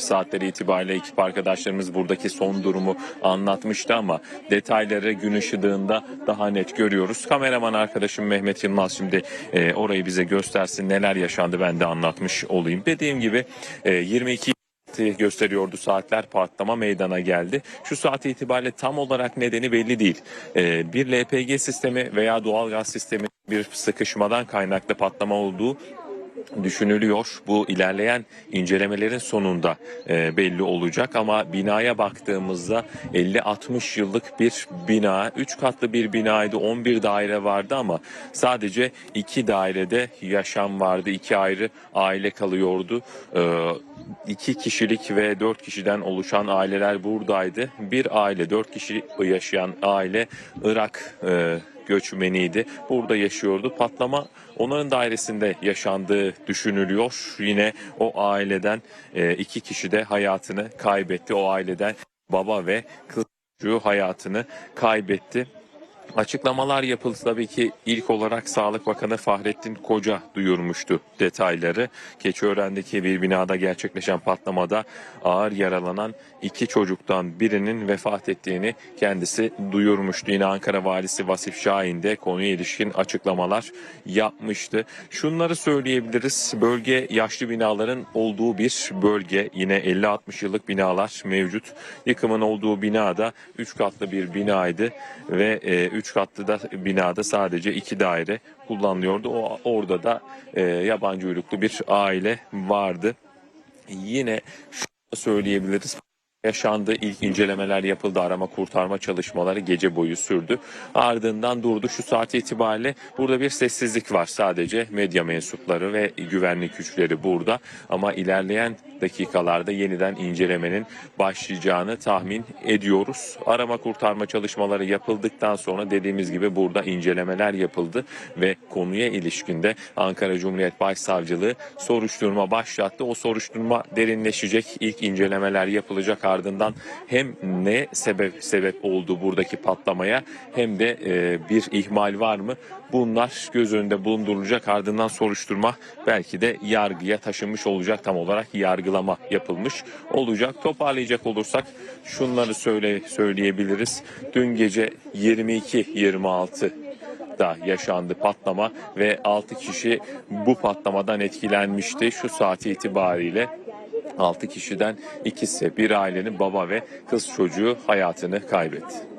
saatleri itibariyle ekip arkadaşlarımız buradaki son durumu anlatmıştı ama detayları gün ışıdığında daha net görüyoruz. Kameraman arkadaşım Mehmet Yılmaz şimdi e, orayı bize göstersin neler yaşandı ben de anlatmış olayım. Dediğim gibi e, 22 saati gösteriyordu saatler patlama meydana geldi. Şu saat itibariyle tam olarak nedeni belli değil. E, bir LPG sistemi veya doğalgaz sistemi bir sıkışmadan kaynaklı patlama olduğu düşünülüyor. Bu ilerleyen incelemelerin sonunda e, belli olacak ama binaya baktığımızda 50-60 yıllık bir bina, 3 katlı bir binaydı, 11 daire vardı ama sadece 2 dairede yaşam vardı, 2 ayrı aile kalıyordu. E, 2 kişilik ve 4 kişiden oluşan aileler buradaydı. Bir aile, 4 kişi yaşayan aile Irak e, göçmeniydi. Burada yaşıyordu. Patlama onların dairesinde yaşandığı düşünülüyor. Yine o aileden e, iki kişi de hayatını kaybetti. O aileden baba ve kız çocuğu hayatını kaybetti. Açıklamalar yapıldı tabii ki ilk olarak Sağlık Bakanı Fahrettin Koca duyurmuştu detayları. Keçiören'deki bir binada gerçekleşen patlamada ağır yaralanan iki çocuktan birinin vefat ettiğini kendisi duyurmuştu. Yine Ankara Valisi Vasif Şahin de konuya ilişkin açıklamalar yapmıştı. Şunları söyleyebiliriz. Bölge yaşlı binaların olduğu bir bölge. Yine 50-60 yıllık binalar mevcut. Yıkımın olduğu binada 3 katlı bir binaydı ve 3 katlı da binada sadece 2 daire kullanılıyordu. O orada da e, yabancı uyruklu bir aile vardı. Yine şunu söyleyebiliriz. Yaşandı. ilk incelemeler yapıldı. Arama kurtarma çalışmaları gece boyu sürdü. Ardından durdu. Şu saat itibariyle burada bir sessizlik var. Sadece medya mensupları ve güvenlik güçleri burada. Ama ilerleyen dakikalarda yeniden incelemenin başlayacağını tahmin ediyoruz. Arama kurtarma çalışmaları yapıldıktan sonra dediğimiz gibi burada incelemeler yapıldı ve konuya ilişkinde Ankara Cumhuriyet Başsavcılığı soruşturma başlattı. O soruşturma derinleşecek. İlk incelemeler yapılacak ardından hem ne sebep sebep oldu buradaki patlamaya hem de e, bir ihmal var mı? Bunlar göz önünde bulundurulacak ardından soruşturma belki de yargıya taşınmış olacak tam olarak yargılama yapılmış olacak. Toparlayacak olursak şunları söyle söyleyebiliriz. Dün gece 22-26 da yaşandı patlama ve 6 kişi bu patlamadan etkilenmişti. Şu saati itibariyle 6 kişiden ikisi bir ailenin baba ve kız çocuğu hayatını kaybetti.